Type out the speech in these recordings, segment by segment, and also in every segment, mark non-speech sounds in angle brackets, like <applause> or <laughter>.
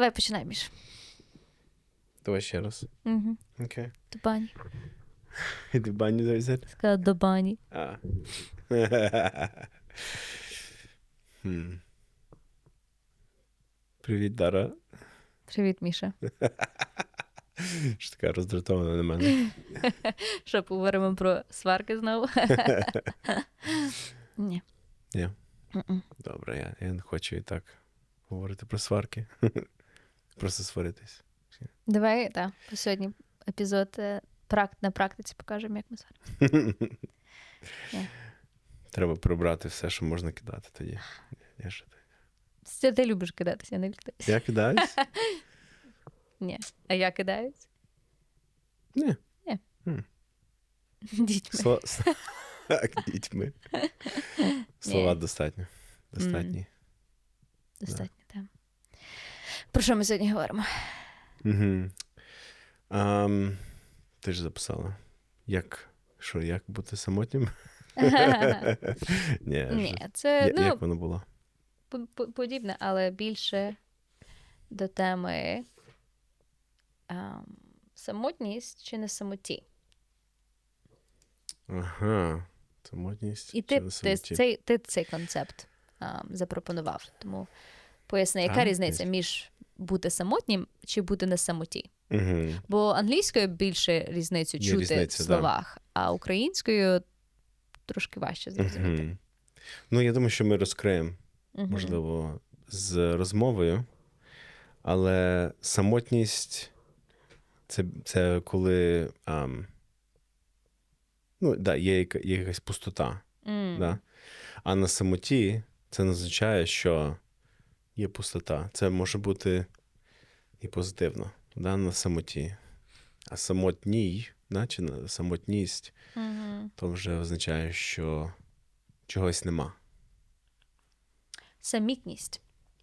Давай починай, Міш. Давай ще раз. Угу. Окей. До бані. <laughs> Іди в баню дай. Сказала до бані. А. <laughs> Хм. Привіт, Дара. Привіт, Міша. <laughs> Що така роздратована на мене. Що, поговоримо про сварки знову? Ні. Ні. Добре, я, я не хочу і так говорити про сварки. Просто сваритись. Давай, так, сьогодні епізод е, на практиці покажемо, як ми сваримося. <laughs> Треба прибрати все, що можна кидати тоді. Я? Це ти любиш кидатися, я не кидаюся. я кидаюсь? <laughs> Ні. А я кидаюсь? Ні. Дітьми. Дітьми. <laughs> Слова достатньо. Достатні. Достатньо. Про що ми сьогодні говоримо? Угу. Um, ти ж записала. Як? Що, як бути самотнім? <laughs> Ні, Ні, це я- ну, як воно було? по- по- подібне, але більше до теми ем, самотність чи не самоті. Ага. Самотність. І ти, ти, цей, ти цей концепт ем, запропонував. Тому поясни, яка Так, різниця між бути самотнім чи бути на самоті? Угу. Бо англійською більше різницю Є чути різниця, в да. словах, а українською трошки важче зрозуміти. Угу. Ну, я думаю, що ми розкриємо, Мгм. можливо, з розмовою, але самотність це, це коли. ам, ну, да, є, є якась пустота. М. Да? А на самоті це не означає, що є пустота. Це може бути і позитивно, да, на самоті. А самотній, да, чи на самотність, Мгм. то вже означає, що чогось нема. Самітність.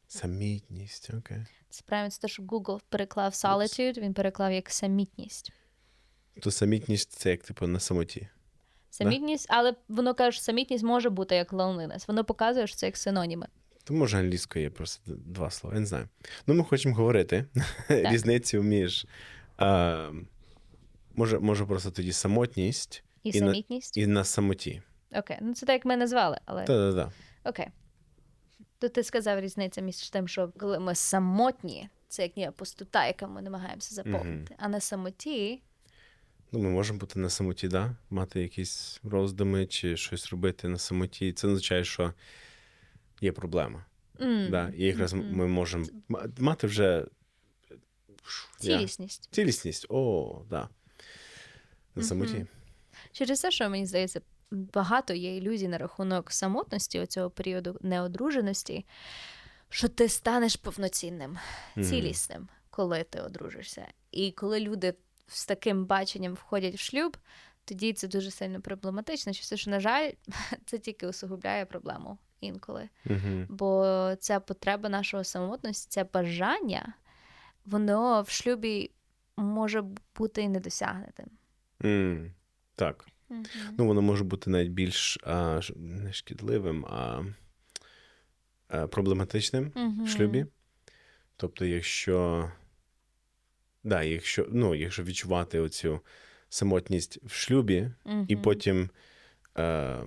Самітність, окей. Це правильно, це те, що Google переклав solitude, він переклав як самітність. То самітність це як типу на самоті. Самітність, але воно каже, що самітність може бути як loneliness. Воно показує, що це як синоніми. То може англійською є просто два слова, я не знаю. Ну, ми хочемо говорити <laughs> різницю між. А, може, може, просто тоді самотність І, І на- і на самоті. Окей, ну це так, як ми назвали, але Та-да-да. окей. То ти сказав різниця між тим, що коли ми самотні, це як ніби пустота, яку ми намагаємося заповнити. А на самоті Ну, ми можемо бути на самоті, да? мати якісь роздуми чи щось робити на самоті. Це означає, що є проблема. м, Да? І якраз мгм. ми можемо мати вже я- цілісність. цілісність. О, да. На самоті. Через те, що мені здається, багато є ілюзій на рахунок самотності цього періоду неодруженості, що ти станеш повноцінним, цілісним, коли ти одружишся. І коли люди з таким баченням входять в шлюб, тоді це дуже сильно проблематично. Через те, що, на жаль, <laughs> це тільки усугубляє проблему інколи. Угу. Бо ця потреба нашого самотності, це бажання, воно в шлюбі може бути і недосягнутим. Mm, так. Ну, воно може бути навіть більш а, не шкідливим, а, а проблематичним в шлюбі. Тобто, якщо, да, якщо, ну, якщо відчувати оцю самотність в шлюбі, і потім е,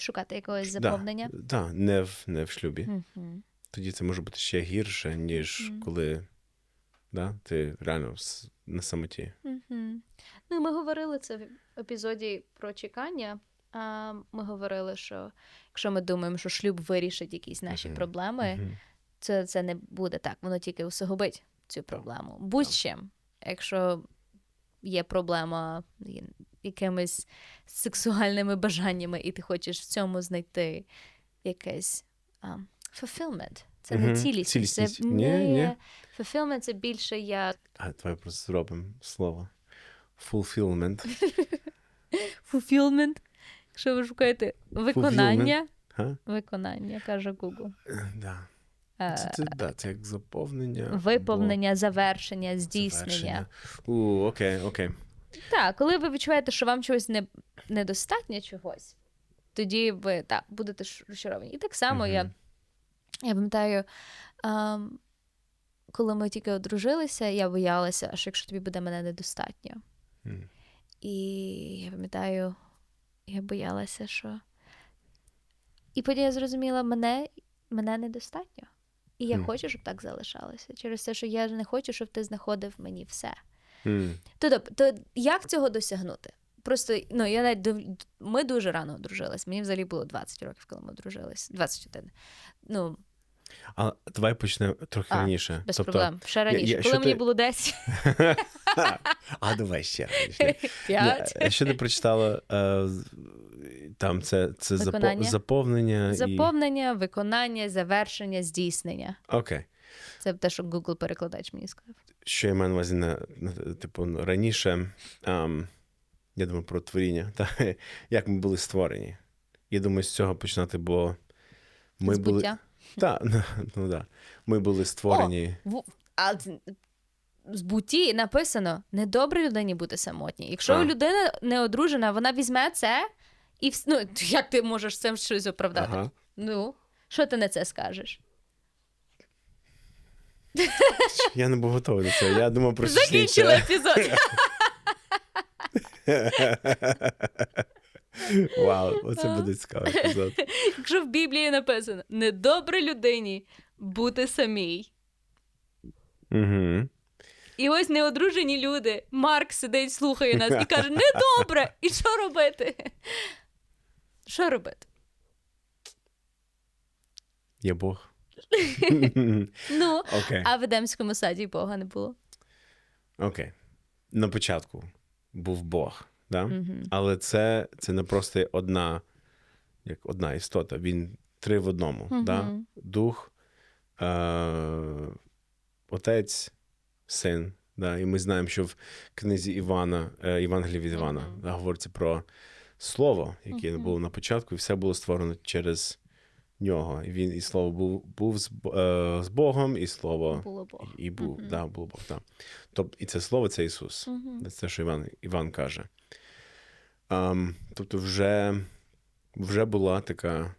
шукати якогось да, заповнення. да, не, в, не в шлюбі, Мгм. тоді це може бути ще гірше, ніж Мгм. коли да, ти реально на самоті. Мгм. Ну, ми говорили це в епізоді про чекання. А ми говорили, що якщо ми думаємо, що шлюб вирішить якісь наші проблеми, це, це не буде так, воно тільки усугубить цю проблему. Будь-чим, якщо є проблема якимись сексуальними бажаннями, і ти хочеш в цьому знайти якесь а, fulfillment. Це не Мгм. цілісність. Це, Ні, ні. Fulfillment – це більше як А давай просто зробимо слово. Fulfillment. <laughs> fulfillment. Якщо ви шукаєте виконання, виконання, каже Google. Е, Да. Е, Це, це, да, це як заповнення. або Виповнення, завершення, здійснення. завершення. У, окей, окей. Так, коли ви відчуваєте, що вам чогось не, недостатньо чогось, тоді ви так, будете розчаровані. І так само я, Мгм. я пам'ятаю, ем, коли ми тільки одружилися, я боялася, що якщо тобі буде мене недостатньо. М. І я пам'ятаю, я боялася, що. І потім я зрозуміла, мене, мене недостатньо. І я Хм. хочу, щоб так залишалося. Через те, що я не хочу, щоб ти знаходив мені все. М. То, як цього досягнути? Просто ну я навіть див- ми дуже рано одружились. Мені взагалі було 20 років, коли ми одружились. 21. Ну, А давай почнемо трохи А, раніше. без тобто, проблем. Ще раніше. я- коли що мені ти- було 10, <laughs> А давай ще раніше. 5. Ні, Що ти прочитала? е, Там це, це запо- Виконання? заповнення. І... Виконання, завершення, здійснення. Окей. Це те, що Google перекладач мені сказав. Що я маю на увазі на, на типу, раніше, ам, я думаю про творіння, та, <laughs> як ми були створені. Я думаю, з цього починати, бо ми були. Так, <laughs> ну, ну да. Ми були створені. В- А з буті написано: недобре людині бути самотній. Якщо А. людина не одружена, вона візьме це і вс- ну, як ти можеш цим щось оправдати? Ага. Ну, що ти на це скажеш? Я не був готовий до цього. Я думав про щось Закінчили епізод. Вау, оце буде цікавий епізод. Якщо в Біблії написано недобре людині бути самій. Угу. І ось неодружені люди. Марк сидить, слухає нас і каже: недобре! І що робити? Що робити? Є Бог. <laughs> Ну, Окей. а в Едемському саді Бога не було. Окей. На початку був Бог, да? Але це, це не просто одна, як одна істота. Він три в одному. Да? Дух, е- отець, син. Да? І ми знаємо, що в книзі Івана, е- Євангелії від Івана, да, говориться про слово, яке було на початку, і все було створено через нього. І він, і слово був, був з, е- з Богом, і слово Було Бог. і, і був, да, було Бог. Да. Тобто, і це слово це Ісус. Це те, що Іван, Іван каже. Ам, тобто, вже, вже була така,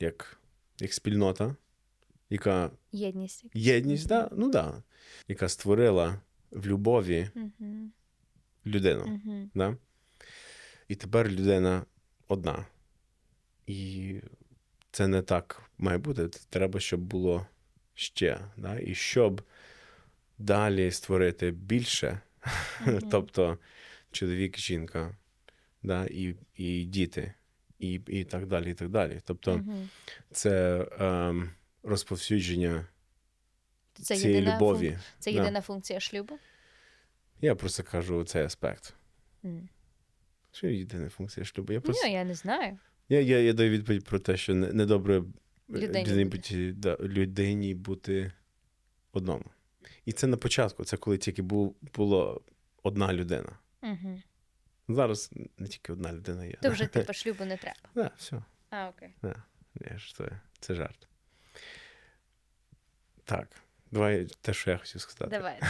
як, як спільнота, яка Єдність. єдність, да, ну да, яка створила в любові людину. Да? І тепер людина одна. І це не так має бути. Треба, щоб було ще. Да? І щоб далі створити більше, Мгм. <laughs> тобто чоловік, жінка, да? і, і діти, і, і так далі. і так далі. Тобто Мгм. це ем, розповсюдження Це цієї любові. фун- Це Да. єдина функція шлюбу. Я просто кажу цей аспект. М. Що єдина функція шлюбу? Я просто Ну, я не знаю. Я, я, я даю відповідь про те, що недобре Людині людині да, людині бути одному. І це на початку, це коли тільки був, було одна людина. Угу. Зараз не тільки одна людина є. То вже типу <laughs> шлюбу не треба. Да, все. А, окей. Ні, ж це, це жарт. Так, давай те, що я хотів сказати. Давай.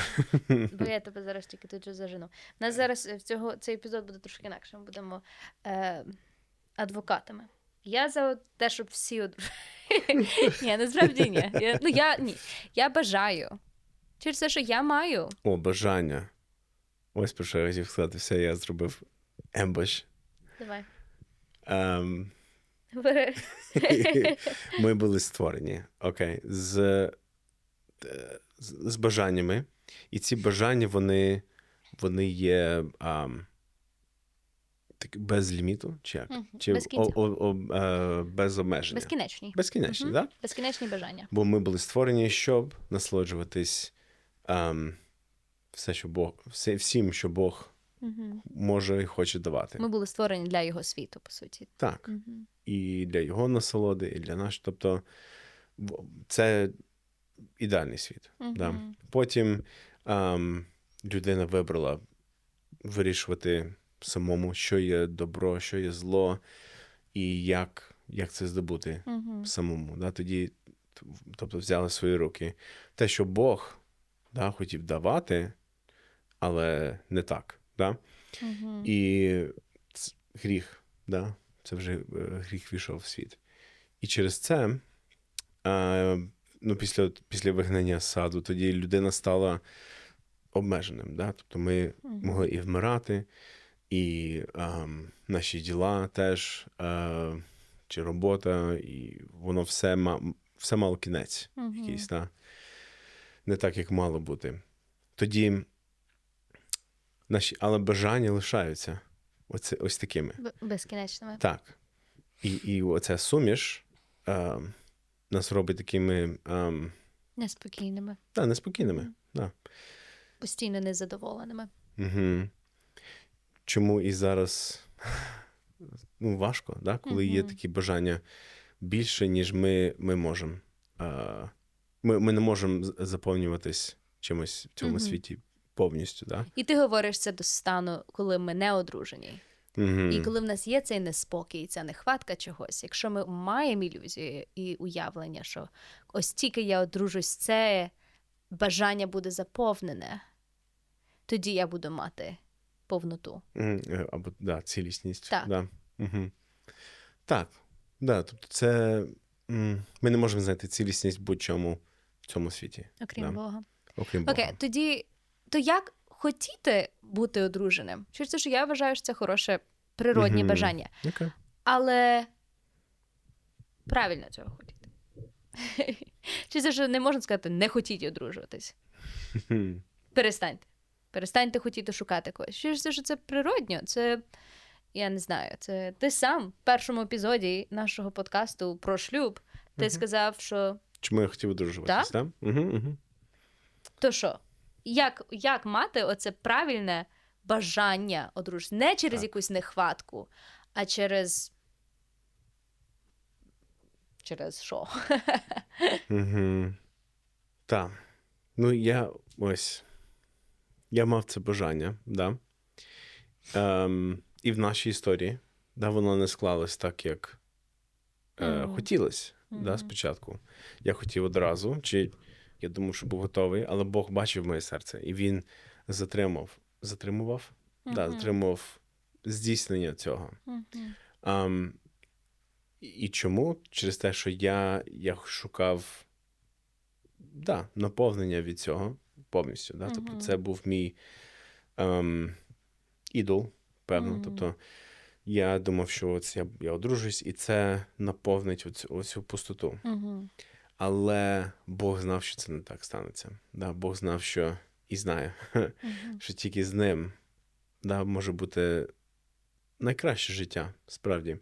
<laughs> Бо я тебе зараз тільки тут же зажену. У нас зараз е, в цього, цей епізод буде трошки інакше. Ми будемо е, адвокатами. Я за те, щоб всі од... <laughs> Ні, насправді ні. Я, ну, я, ні. я бажаю. Через те, що я маю. О, бажання. Ось про що я хотів сказати. Все, я зробив ембош. Давай. Ем, <laughs> Ми були створені, окей, з, з, бажаннями. І ці бажання, вони, вони є а, так, без ліміту, чи як? Мгм, Чи без кінця. о, о, о, е, без обмеження? Безкінечні. Безкінечні, так? Да? Безкінечні бажання. Бо ми були створені, щоб насолоджуватись ем, все, що Бог, все, всім, що Бог Угу. може і хоче давати. Ми були створені для його світу, по суті. Так. Угу. і для його насолоди, і для нас. Тобто це ідеальний світ. Да. Потім ем, людина вибрала вирішувати самому, що є добро, що є зло, і як, як це здобути Угу. самому. Да? Тоді, тобто, взяли свої руки. Те, що Бог да, хотів давати, але не так. Да? Угу. І гріх, да? це вже е, гріх війшов в світ. І через це е, ну, після, після вигнання саду, тоді людина стала обмеженим. Да? Тобто ми могли і вмирати, і ем, наші діла теж, е, чи робота, і воно все, ма, все мало кінець якийсь, да? не так, як мало бути. Тоді наші, але бажання лишаються оце, ось такими. Безкінечними. Так. І, і оця суміш е, нас робить такими е, Неспокійними, да, неспокійними. Да. постійно незадоволеними. Угу. Чому і зараз ну, важко, да? коли є такі бажання більше, ніж ми, ми можемо. Ми, ми не можемо заповнюватись чимось в цьому світі повністю. Да? І ти говориш це до стану, коли ми не одружені. Угу. І коли в нас є цей неспокій, ця нехватка чогось, якщо ми маємо ілюзію і уявлення, що ось тільки я одружусь, це бажання буде заповнене, тоді я буду мати повноту. Е, Або да, цілісність. Так. Да. Угу. Так. Да, тобто це ми не можемо знайти цілісність будь-чому в цьому світі, Окрім Да. Бога. окрім Бога. Окей, тоді то як хотіти бути одруженим? Через те, що я вважаю, що це хороше природнє Мгм. бажання, Окей. але правильно цього хотіти. <laughs> Чи це що не можна сказати, не хотіть одружуватись? <laughs> Перестаньте. Перестаньте хотіти шукати когось. Що ж це, що це природньо? Це я не знаю. Це ти сам в першому епізоді нашого подкасту про шлюб. Ти Мгм. сказав, що Чому я хотів одружуватись, так? Угу, угу. то що? Як, як мати оце правильне бажання одружитися? Не через Так. якусь нехватку, а через. Через що? <laughs> Угу. Так. Ну, я ось. Я мав це бажання, да. Ем, і в нашій історії, да, воно не склалось так, як е, Мгм. хотілося да, спочатку. Я хотів одразу, чи я думав, що був готовий, але Бог бачив моє серце, і він затримав. Затримував? Да, затримував здійснення цього. Um, і чому? Через те, що я, я шукав да, наповнення від цього повністю. Да? Тобто, це був мій ем, ідол, певно. Тобто, я думав, що ось я, я одружусь, і це наповнить оцю, оцю пустоту. Але Бог знав, що це не так станеться. Да? Бог знав, що і знає, <laughs> що тільки з ним да, може бути найкраще життя, справді.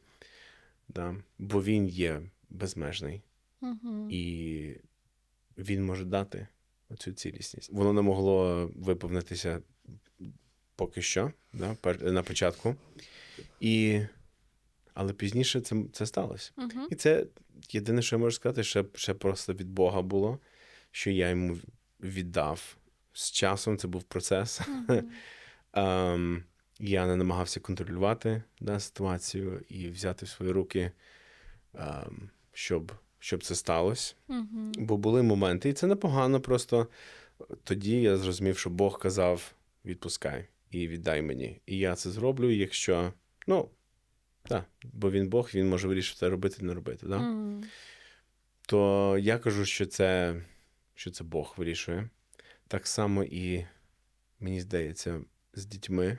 Да? Бо він є безмежний, і він може дати оцю цілісність. Воно не могло виповнитися поки що, да, на початку. І... Але пізніше це, це сталося. Мгм. І це єдине, що я можу сказати, ще, ще просто від Бога було, що я йому віддав. З часом це був процес. Мгм. <laughs> Ем, я не намагався контролювати да, ситуацію і взяти в свої руки, ем, щоб, щоб це сталося. Мгм. Бо були моменти, і це непогано. Просто тоді я зрозумів, що Бог казав: відпускай і віддай мені. І я це зроблю, якщо. Ну, так, бо він Бог, він може вирішити робити, не робити. Да? Мгм. то я кажу, що це, що це Бог вирішує. Так само і мені здається, з дітьми.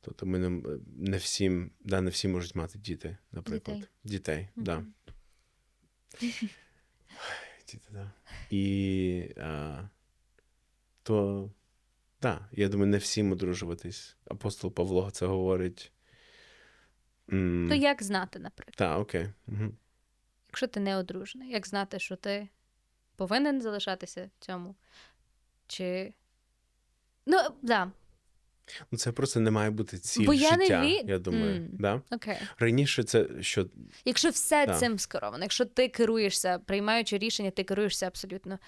Тобто ми не, не всім, да, не всі можуть мати діти, наприклад. Дітей. Дітей. Діти, да. І а, то, да, я думаю, не всім одружуватись. Апостол Павло це говорить. М, То як знати, наприклад, Так, окей. Угу. якщо ти не одружений, як знати, що ти повинен залишатися в цьому? Чи. Ну, да, Ну, це просто не має бути ціль Бо я не життя, ві- я думаю. М. Да? окей. Раніше це що Якщо все Да. цим скеровано, якщо ти керуєшся, приймаючи рішення, ти керуєшся абсолютно.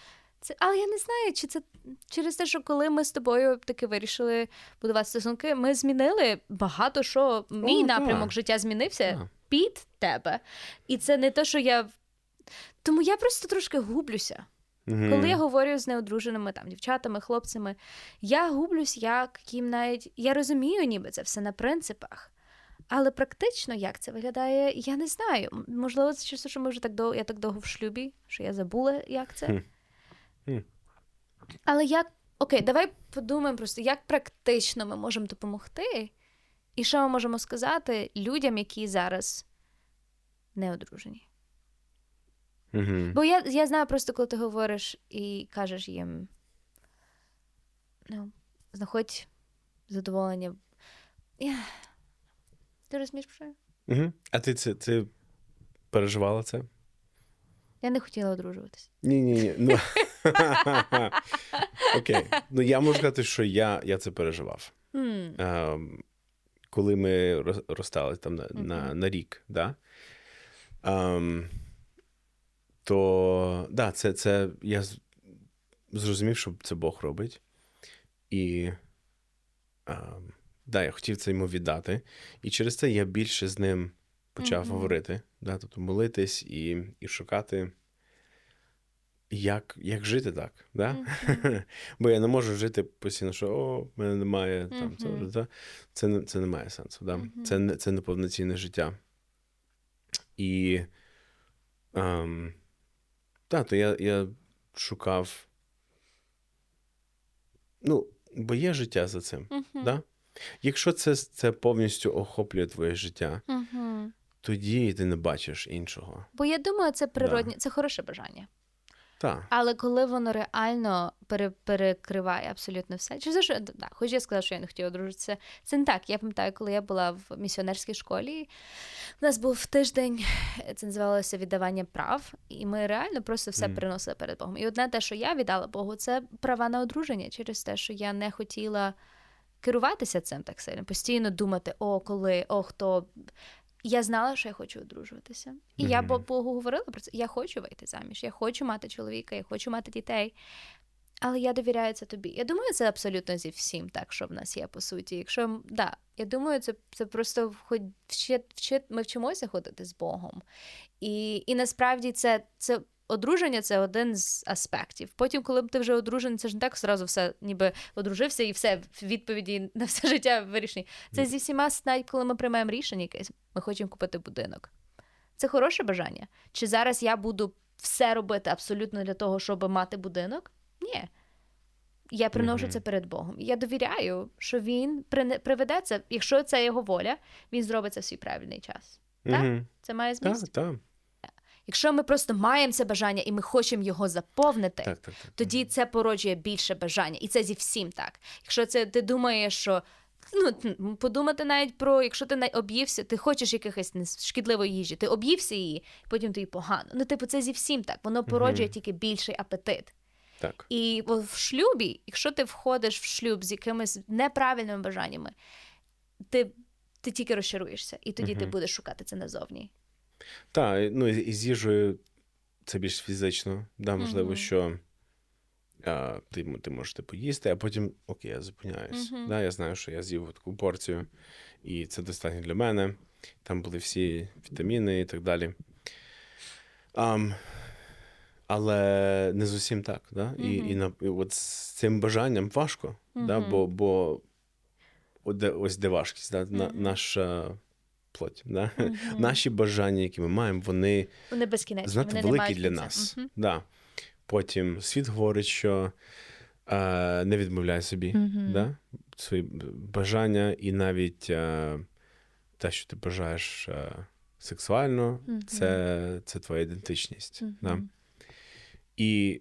Це, але я не знаю, чи це через те, що коли ми з тобою таки вирішили будувати стосунки, ми змінили багато що. Мій О, напрямок так. життя змінився Так. під тебе. І це не те, що я. Тому я просто трошки гублюся. Мгм. Коли я говорю з неодруженими там дівчатами, хлопцями, я гублюсь, як їм навіть я розумію, ніби це все на принципах. Але практично як це виглядає, я не знаю. Можливо, це через що ми вже так довго, я так довго в шлюбі, що я забула, як це. Хм. Але як окей, давай подумаємо просто, як практично ми можемо допомогти, і що ми можемо сказати людям, які зараз не одружені. Угу. Бо я, я знаю просто, коли ти говориш і кажеш їм, ну, знаходь задоволення. Я... Ти розумієш, про що? Угу. А ти це ти переживала це? Я не хотіла одружуватися. Ні, ні, ні. Ну... <laughs> Окей. Ну я можу сказати, що я, я це переживав. М, Ем, коли ми роз- розстались там на, на, Мгм. на рік, да? Ем, то да, це, це я зрозумів, що це Бог робить. І ем, да, я хотів це йому віддати. І через це я більше з ним почав Мгм. говорити, да? тобто молитись і, і шукати, як, як жити так. Да? Мгм. <laughs> Бо я не можу жити постійно, що о, в мене немає там. Та? Це, не- це не має сенсу. Да? Це, не- це не повноцінне життя. І ем, та, то я, я шукав. Ну, бо є життя за цим. Мгм. Да? Якщо це, це повністю охоплює твоє життя, Мгм. тоді ти не бачиш іншого. Бо я думаю, це природне, це хороше бажання. Так. Але коли воно реально пере, перекриває абсолютно все, чи що да, хоч я сказала, що я не хотіла одружитися, це не так. Я пам'ятаю, коли я була в місіонерській школі, у нас був тиждень, це називалося віддавання прав, і ми реально просто все Мгм. приносили перед Богом. І одне те, що я віддала Богу, це права на одруження через те, що я не хотіла керуватися цим так сильно, постійно думати, о, коли, о, хто. Я знала, що я хочу одружуватися. І mm-hmm. я Богу говорила про це. Я хочу вийти заміж, я хочу мати чоловіка, я хочу мати дітей. Але я довіряю це тобі. Я думаю, це абсолютно зі всім так, що в нас є, по суті. Якщо да, я думаю, це, це просто хоч вчи, вчи, ми вчимося ходити з Богом. І, і насправді це, це одруження це один з аспектів. Потім, коли ти вже одружений, це ж не так зразу все ніби одружився і все відповіді на все життя вирішені. Це зі всіма, навіть коли ми приймаємо рішення якесь, ми хочемо купити будинок. Це хороше бажання. Чи зараз я буду все робити абсолютно для того, щоб мати будинок? Ні. Я приношу Мгм. це перед Богом. Я довіряю, що він приведе це, якщо це його воля, він зробить це в свій правильний час. Так? Угу. Це має Так, так, Якщо ми просто маємо це бажання і ми хочемо його заповнити, так, так, так. тоді це породжує більше бажання. І це зі всім так. Якщо це ти думаєш, що. Ну, подумати навіть про, якщо ти об'ївся, ти хочеш якихось шкідливої їжі, ти об'ївся її, потім тобі погано. Ну, типу, це зі всім так. Воно породжує Мгм. тільки більший апетит. так. І в шлюбі, якщо ти входиш в шлюб з якимись неправильними бажаннями, ти, ти тільки розчаруєшся, і тоді ти будеш шукати це назовні. Так, ну і з їжею це більш фізично. Да, можливо, Мгм. що а, ти, ти можеш типу, їсти, а потім окей, я зупиняюсь. Мгм. Да, я знаю, що я з'їв таку порцію, і це достатньо для мене. Там були всі вітаміни і так далі. Ам, але не з усім так. Да? І, і, на, і от з цим бажанням важко, да? Бо, бо ось де важкість, да? На, Мгм. наша плоть. Да? Мгм. Наші бажання, які ми маємо, вони Вони безкінечні. знати вони великі для кінця. нас. Мгм. Да. Потім світ говорить, що е, не відмовляй собі Мгм. да? свої бажання, і навіть е, те, що ти бажаєш е, сексуально, Мгм. це, це твоя ідентичність. Да? І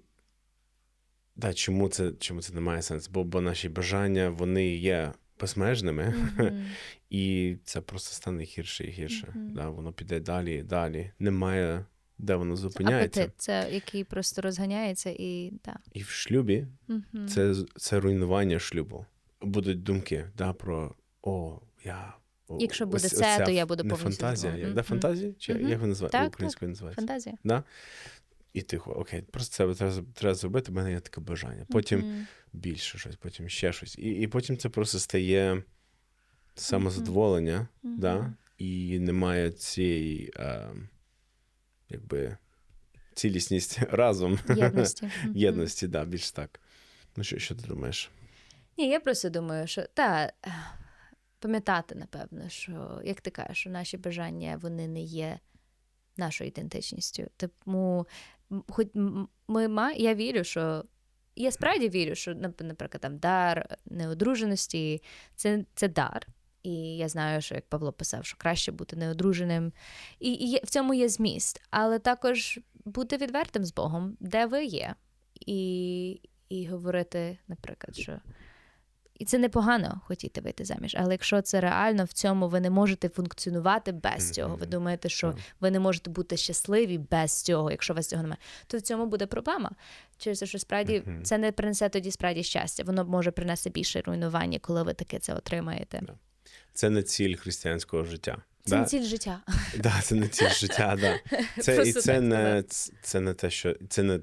да, чому, це, чому це не має сенсу? Бо, бо наші бажання вони є безмежними, Мгм. <laughs> і це просто стане гірше і гірше. Мгм. Да? Воно піде далі і далі. Немає, де воно зупиняється. Апетит, це який просто розганяється і да. І в шлюбі Мгм. це, це руйнування шлюбу. Будуть думки да, про о, я. Якщо буде ось- це, оця то я буду повністю фантазія. Як, да, фантазія? Чи Мгм. як вона називає? Так, Українською називається? Фантазія. Да? І ти окей, просто це треба, треба зробити, в мене є таке бажання. Потім Мгм. більше щось, потім ще щось. І, і потім це просто стає самозадоволення, Мгм. да? і немає цієї е, якби, цілісність <laughs> разом. Єдності. <laughs> Єдності, да, більш так. Ну, що, що ти думаєш? Ні, я просто думаю, що та, пам'ятати, напевно, що, як ти кажеш, що наші бажання вони не є нашою ідентичністю. Тому, хоч ми ма, я вірю, що. Я справді вірю, що, нап- наприклад, там дар неодруженості це, це дар. І я знаю, що як Павло писав, що краще бути неодруженим. І, і є- в цьому є зміст, але також бути відвертим з Богом, де ви є, і, і говорити, наприклад, що. І це непогано хотіти вийти заміж, але якщо це реально в цьому ви не можете функціонувати без цього, ви думаєте, що ви не можете бути щасливі без цього, якщо у вас цього немає, то в цьому буде проблема. Через те, що справді це не принесе тоді справді щастя. Воно може принести більше руйнування, коли ви таке це отримаєте. Це не ціль християнського життя. Це да? не ціль життя. <laughs> Да, це не ціль життя, да. Це, і це не, це не те, що це не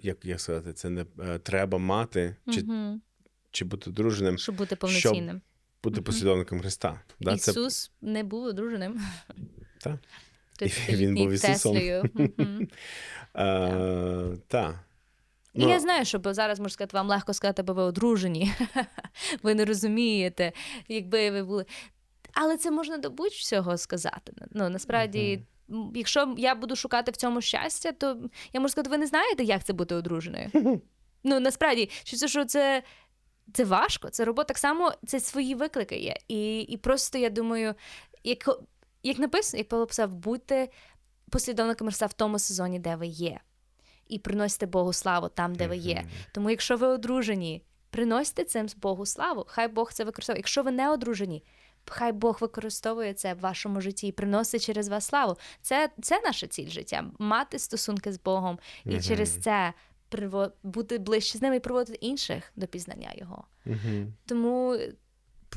як, як сказати, це не е, треба мати чи, Мгм. Чи бути друженим, Щоб бути щоб повноцінним. бути Мгм. послідовником Христа. Да, це, Ісус не був одруженим. Так. <laughs> Тут І він був Ісусом. <laughs> Е. І я знаю, що зараз можу сказати, вам легко сказати, бо ви одружені. <laughs> ви не розумієте, якби ви були. Але це можна до будь-чого сказати. Ну насправді, якщо я буду шукати в цьому щастя, то я можу сказати, ви не знаєте, як це бути одруженою. ну насправді, що це що це. Це важко, це робота так само, це свої виклики є. І, і просто я думаю, як, як написано, як Павло писав, будьте послідовниками Христа в тому сезоні, де ви є, і приносите Богу славу там, де ви є. Тому, якщо ви одружені, приносите цим Богу славу. Хай Бог це використовує. Якщо ви не одружені, хай Бог використовує це в вашому житті і приносить через вас славу. Це, це наша ціль життя мати стосунки з Богом і через це приво- бути ближче з ними і приводити інших до пізнання Його. Мгм. Тому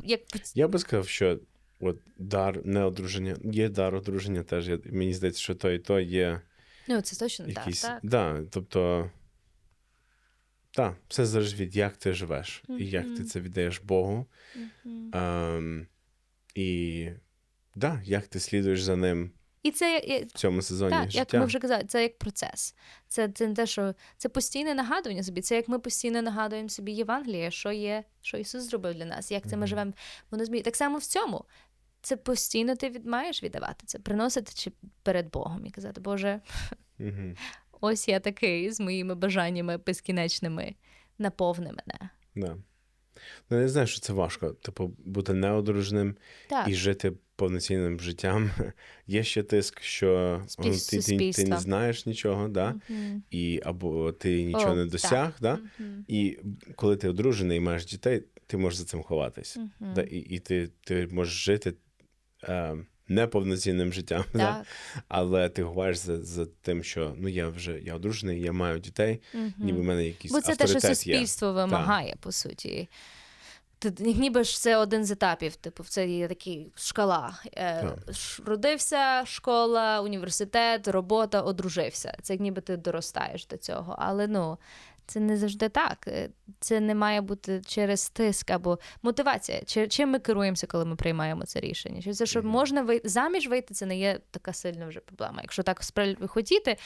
як Я би сказав, що от дар неодруження, є дар одруження теж. Я, мені здається, що то і то є ну це точно так. якісь. так. Да, тобто, так, все залежить від як ти живеш і як ти це віддаєш Богу. Мгм. Ем, і да, як ти слідуєш за ним І це е, в цьому сезоні Так, життя. як ми вже казали, це як процес. Це, це не те, що це постійне нагадування собі. Це як ми постійно нагадуємо собі Євангеліє, що є, що Ісус зробив для нас, як це ми живемо. Воно змі... Так само в цьому. Це постійно ти від... маєш віддавати це, приносити чи перед Богом і казати, Боже, Мгм. <laughs> ось я такий з моїми бажаннями безкінечними, наповни мене. Да. Ну, я знаю, що це важко. Типу, бути неодруженим Так, і жити повноцінним життям. <laughs> Є ще тиск, що Спів- ти, ти, ти не знаєш нічого, да? Мгм. і або ти нічого О, не досяг. Да? Мгм. І коли ти одружений і маєш дітей, ти можеш за цим ховатись. Мгм. Да? І, і ти, ти можеш жити е, неповноцінним життям, да? Але ти ховаєш за, за тим, що ну я вже я одружений, я маю дітей, ніби в мене якийсь Бо це те, що є. суспільство вимагає, по суті. Ти, ніби ж це один з етапів, типу, це є такий шкала. Е, родився, школа, університет, робота, одружився. Це ніби ти доростаєш до цього. Але ну, це не завжди так. Е, Це не має бути через тиск або мотивація. Чи, чим ми керуємося, коли ми приймаємо це рішення? Чи це що можна вийти заміж вийти, це не є така сильна вже проблема. Якщо так хотіти,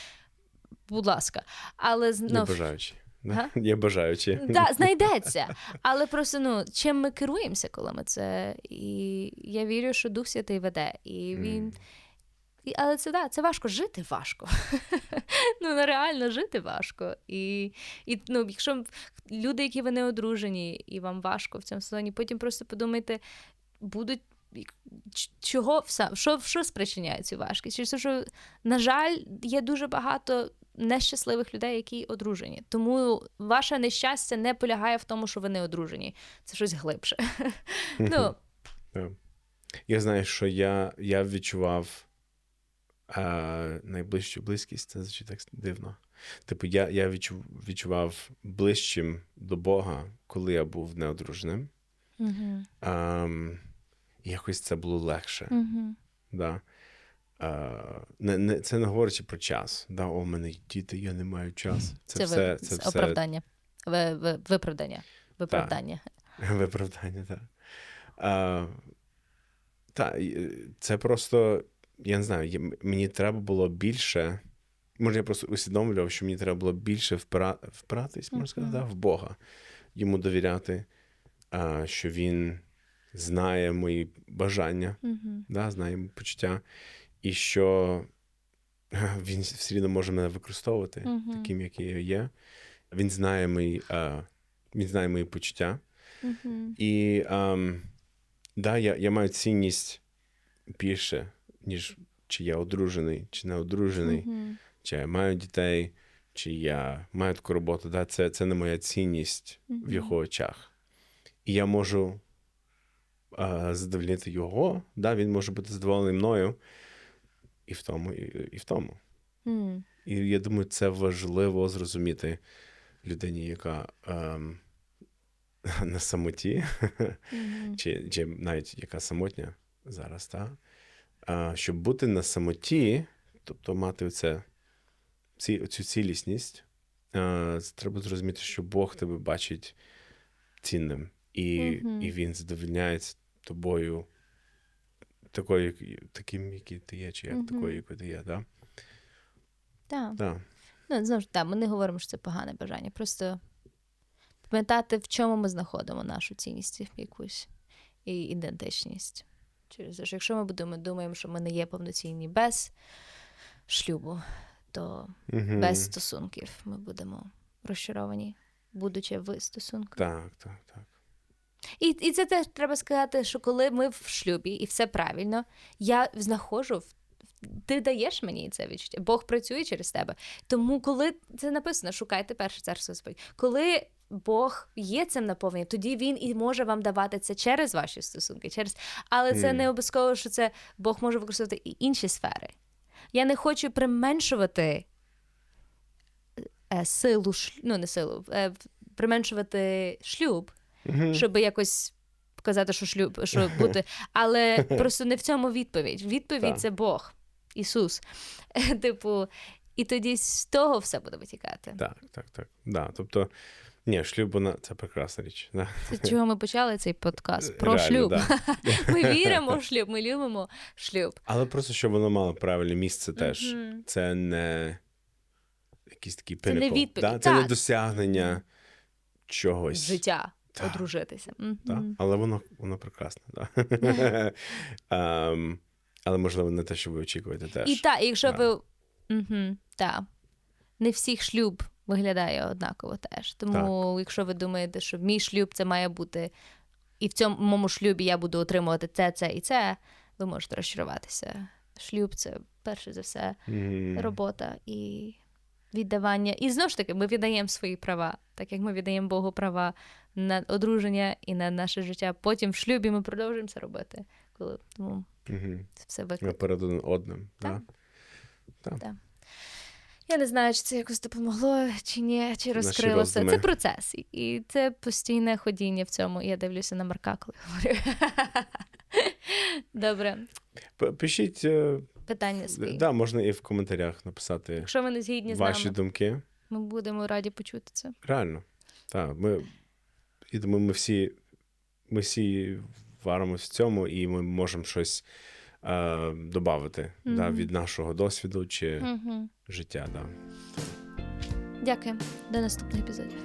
будь ласка. Але знов бажаючі. Да? Га? Є бажаючі. Да, знайдеться. Але просто ну, чим ми керуємося, коли ми це. І я вірю, що Дух Святий веде. І він. І, але це да, це важко жити важко. <laughs> ну, ну, реально жити важко. І, і ну, якщо люди, які ви не одружені, і вам важко в цьому сезоні, потім просто подумайте, будуть. Чого все, що, що спричиняє цю важкість? Через те, що, на жаль, є дуже багато нещасливих людей, які одружені. Тому ваше нещастя не полягає в тому, що ви не одружені. Це щось глибше. ну, Я знаю, що я, я відчував е, найближчу близькість, це звучить так дивно. Типу, я, я відчув, відчував ближчим до Бога, коли я був неодруженим. угу, і якось це було легше. угу. Да. Е, не, не, це не говорячи про час. Да, О, у мене діти, я не маю часу. Це, Це, все, ви, це з- все оправдання. Ви, ви, виправдання. Виправдання. <laughs> Виправдання, так. А, та, е, це просто, я не знаю, мені треба було більше. Може, я просто усвідомлював, що мені треба було більше впира, впиратись, можна сказати, да, в Бога, йому довіряти, а, що він знає мої бажання, Мгм. да, знає мої почуття, і що <laughs> він все рівно може мене використовувати Мгм. таким, який я є. Він знає мої, е, він знає мої почуття. Мгм. І ем, да, я, я маю цінність більше, ніж чи я одружений, чи не одружений, чи я маю дітей, чи я маю таку роботу. Да, це, це не моя цінність в його очах. І я можу е, задовольнити його, да, він може бути задоволений мною і в тому, і, і в тому. М. І я думаю, це важливо зрозуміти людині, яка ем, <laughs> на самоті, Мгм. чи, чи навіть яка самотня зараз, та? А, щоб бути на самоті, тобто мати оце, ці, цю цілісність, це треба зрозуміти, що Бог тебе бачить цінним, і, Мгм. і Він задовольняється тобою такою, як- таким, який ти є, чи як Мгм. такою, якою ти є. Да? Так. Да. Ну, знову ж так, ми не говоримо, що це погане бажання. Просто пам'ятати, в чому ми знаходимо нашу цінність якусь і ідентичність. Через те, що якщо ми будемо думаємо, що ми не є повноцінні без шлюбу, то Мгм. без стосунків ми будемо розчаровані, будучи в стосунках. Так, так, так. І, і це теж треба сказати, що коли ми в шлюбі і все правильно, я знаходжу в. Ти даєш мені це відчуття. Бог працює через тебе. Тому, коли це написано, шукайте перше царство Господь. Коли Бог є цим наповненням, тоді він і може вам давати це через ваші стосунки. Через... Але це Мгм. не обов'язково, що це Бог може використовувати і інші сфери. Я не хочу применшувати е, силу, шлю... ну не силу, е, применшувати шлюб, Мгм. щоб якось показати, що шлюб, що <laughs> бути. Але просто не в цьому відповідь. Відповідь це Бог, Ісус. <laughs> Типу, і тоді з того все буде витікати. Так, так, так. Да, тобто, ні, шлюб вона це прекрасна річ. Да. З чого ми почали цей подкаст? Про Реально, шлюб. да. <laughs> Ми віримо в шлюб, ми любимо шлюб. Але просто щоб воно мало правильне місце теж. Мгм. Це не якийсь такий Це не відповідь. Да? Це не досягнення чогось. Життя, Так. одружитися. Да? Але воно, воно прекрасне. Да? <laughs> Ем, але, можливо, не те, що ви очікуєте теж. І так, якщо ви. Угу, так. Не всіх шлюб виглядає однаково теж. Тому, якщо ви думаєте, що мій шлюб це має бути, і в цьому моєму шлюбі я буду отримувати це, це і це, ви можете розчаруватися. Шлюб це перше за все робота і віддавання. І знову ж таки, ми віддаємо свої права, так як ми віддаємо Богу права на одруження і на наше життя. Потім в шлюбі ми продовжуємо це робити. Коли тому Мгм. це все Ми виклик. перед одним. Так. Да? Я не знаю, чи це якось допомогло, чи ні, чи розкрило все. Це процес. і- І це постійне ходіння в цьому. Я дивлюся на Марка, коли говорю. <laughs> Добре, Пишіть, е, питання свої. да, можна і в коментарях написати Якщо ви не згідні з ваші нами, думки. ми будемо раді почути це. Реально. Так, ми, і думаю, ми всі, ми всі варимось в цьому, і ми можемо щось е, додати да, від нашого досвіду чи Угу. життя. Да. Дякую. До наступних епізодів.